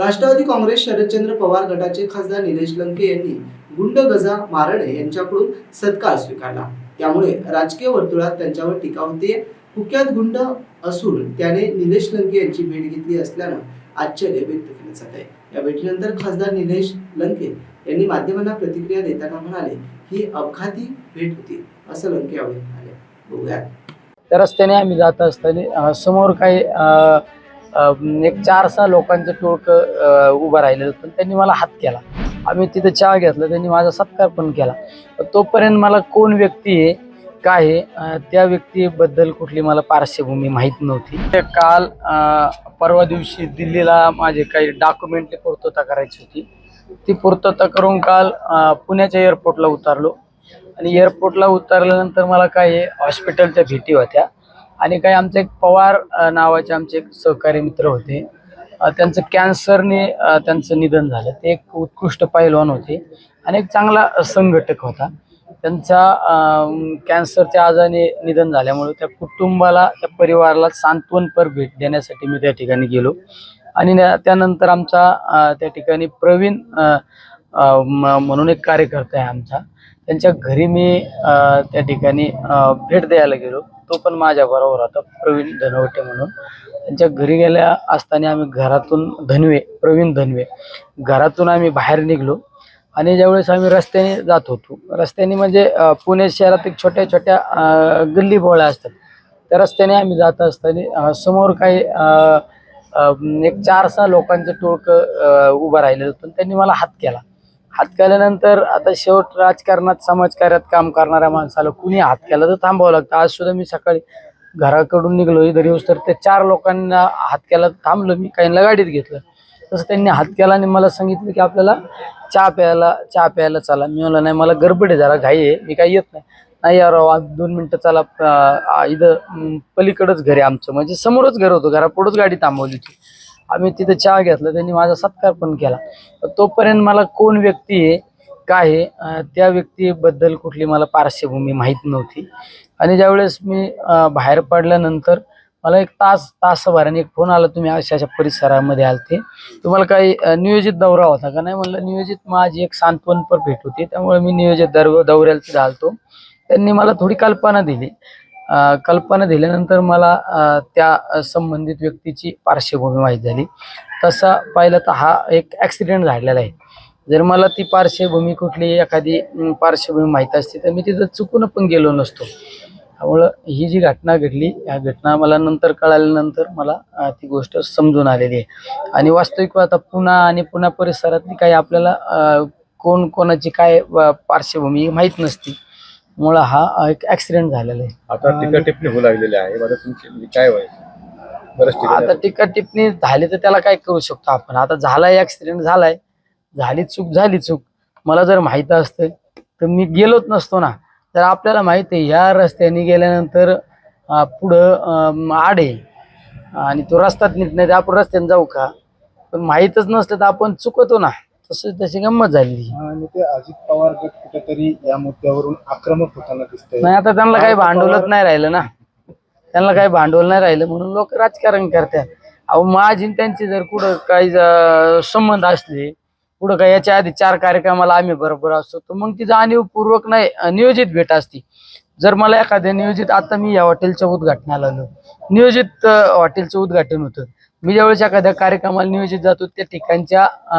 राष्ट्रवादी काँग्रेस शरदचंद्र पवार गटाचे खासदार निलेश लंके यांनी गुंड गजा मारणे यांच्याकडून सत्कार स्वीकारला. त्यामुळे राजकीय वर्तुळात त्यांच्यावर टीका होते. कुख्यात गुंड असून त्याने निलेश लंके यांची भेट घेतली असल्यानं आश्चर्य व्यक्त केलं जात आहे. या भेटीनंतर खासदार निलेश लंके यांनी माध्यमांना प्रतिक्रिया देताना म्हणाले ही अपघाती भेट होती असं लंके यावेळी म्हणाले. बघूया त्या रस्त्याने आम्ही जात असताना समोर काही एक चार सहा लोकांचं टोळकं उभं राहिलेलं पण त्यांनी मला हात केला. आम्ही तिथं चहा घेतला त्यांनी माझा सत्कार पण केला. तोपर्यंत मला कोण व्यक्ती आहे काय आहे त्या व्यक्तीबद्दल कुठली मला पार्श्वभूमी माहीत नव्हती. काल परवा दिवशी दिल्लीला माझे काही डॉक्युमेंटची पूर्तता करायची होती. ती पूर्तता करून काल पुण्याच्या एअरपोर्टला उतरलो. आणि एअरपोर्टला उतरल्यानंतर मला काही हॉस्पिटलच्या भेटी होत्या. आणि काही आमचे एक पवार नावाचे आमचे एक सहकारी मित्र होते. त्यांचं कॅन्सरने त्यांचं निधन झालं. ते एक उत्कृष्ट पैलवान होते आणि एक चांगला संघटक होता. त्यांचा कॅन्सरच्या आजाराने निधन झाल्यामुळे त्या कुटुंबाला त्या परिवाराला सांत्वनपर भेट देण्यासाठी मी त्या ठिकाणी गेलो. आणि त्यानंतर आमचा त्या ठिकाणी प्रवीण म- म्हणून एक कार्यकर्ता आहे आमचा. त्यांच्या घरी मी त्या ठिकाणी भेट द्यायला गेलो. तो पण माझ्या बरोबर होता प्रवीण धनवटे म्हणून. त्यांच्या घरी गेल्या असताना आम्ही घरातून धनवे प्रवीण धनवे घरातून आम्ही बाहेर निघलो. आणि ज्यावेळेस आम्ही रस्त्याने जात होतो रस्त्याने म्हणजे पुणे शहरात एक छोट्या छोट्या गल्ली बोळ्या असतात. त्या रस्त्याने आम्ही जात असताना समोर काही एक चार सहा लोकांचं टोळकं उभं राहिलेलं होतं. त्यांनी मला हात केला. हातकाल्यानंतर आता शेवट राजकारणात समाजकार्यात काम करणाऱ्या माणसाला कुणी हातक्याला तर थांबावं लागतं. आज सुद्धा मी सकाळी घराकडून निघलो इथं येऊस तर ते चार लोकांना हातक्याला थांबलो. मी काहींना गाडीत घेतलं. तसं त्यांनी हातक्याला आणि मला सांगितलं की आपल्याला चहा प्यायला चहा प्यायला चला. मी म्हणलं नाही मला गडबड आहे जरा घाई आहे. मी काही येत नाही. नाही यार आज दोन मिनटं चला. इथं पलीकडंच घर आहे आमचं. म्हणजे समोरच घर होतं. घरापुढंच गाडी थांबवली होती. आम्ही तिथे चहा घेतला त्यांनी माझा सत्कार पण केला. तोपर्यंत मला कोण व्यक्ती आहे काय आहे त्या व्यक्तीबद्दल कुठली मला पार्श्वभूमी माहीत नव्हती. आणि ज्यावेळेस मी बाहेर पडल्यानंतर मला एक तास तासभराने एक फोन आला तुम्ही अशा अशा परिसरामध्ये आलते. तुम्हाला काही नियोजित दौरा होता का? नाही म्हणलं नियोजित माझी एक सांत्वनपर भेट होती त्यामुळे मी नियोजित दर दौऱ्याला तिथं आलतो त्यांनी मला थोडी कल्पना दिली. कल्पना दिल्यानंतर मला त्या संबंधित व्यक्तीची पार्श्वभूमी माहीत झाली. तसा पाहिलं तर हा एक ॲक्सिडेंट झालेला आहे. जर मला ती पार्श्वभूमी कुठली एखादी पार्श्वभूमी माहीत असते तर मी तिथं चुकून पण गेलो नसतो. त्यामुळं ही जी घटना घडली या घटना मला नंतर कळाल्यानंतर मला ती गोष्ट समजून आलेली आहे. आणि वास्तविक आता पुन्हा आणि पुन्हा परिसरातली काही आपल्याला अं, कोण कोणाची काय पार्श्वभूमी माहीत नसती. मुळे हा एक ॲक्सिडेंट झालेला आहे. आता टीका टिप्पणी होऊ लागलेली आहे. मला तुमची म्हणजे काय व्हायचं बरंच आता टीका टिप्पणी झाली तर त्याला काय करू शकतो आपण? आता झालाय ऍक्सिडेंट झालाय. झाली चूक झाली चूक. मला जर माहीत असतं तर मी गेलोच नसतो ना. तर आपल्याला माहीत आहे ह्या रस्त्याने गेल्यानंतर अं, पुढं अं, आड आहे आणि तो रस्ताच नीट नाही तर आपण रस्त्याने जाऊ का? पण माहीतच नसलं तर आपण चुकतो ना. तसं तशी गंमत झाली आणि ते अजित पवार गट कुठेतरी या मुद्द्यावरून आक्रमक होताना दिसतंय. नाही आता त्यांना काही भांडवलच नाही राहिलं ना. त्यांना काही भांडवल नाही राहिलं म्हणून लोक राजकारण करतात. अहो माझी त्यांची जर कुठं काही ज- संबंध असले कुठं काही याच्या आधी चार कार्यक्रमाला आम्ही बरोबर असतो तर मग ती जाणीवपूर्वक नाही अं, नियोजित भेट असती. जर मला एखाद्या नियोजित आता मी या हॉटेलच्या उद्घाटनाला आलो. नियोजित अं, हॉटेलचं उद्घाटन होतं. मी ज्यावेळेस एखाद्या कार्यक्रमाला नियोजित जातो त्या ठिकाणच्या अं,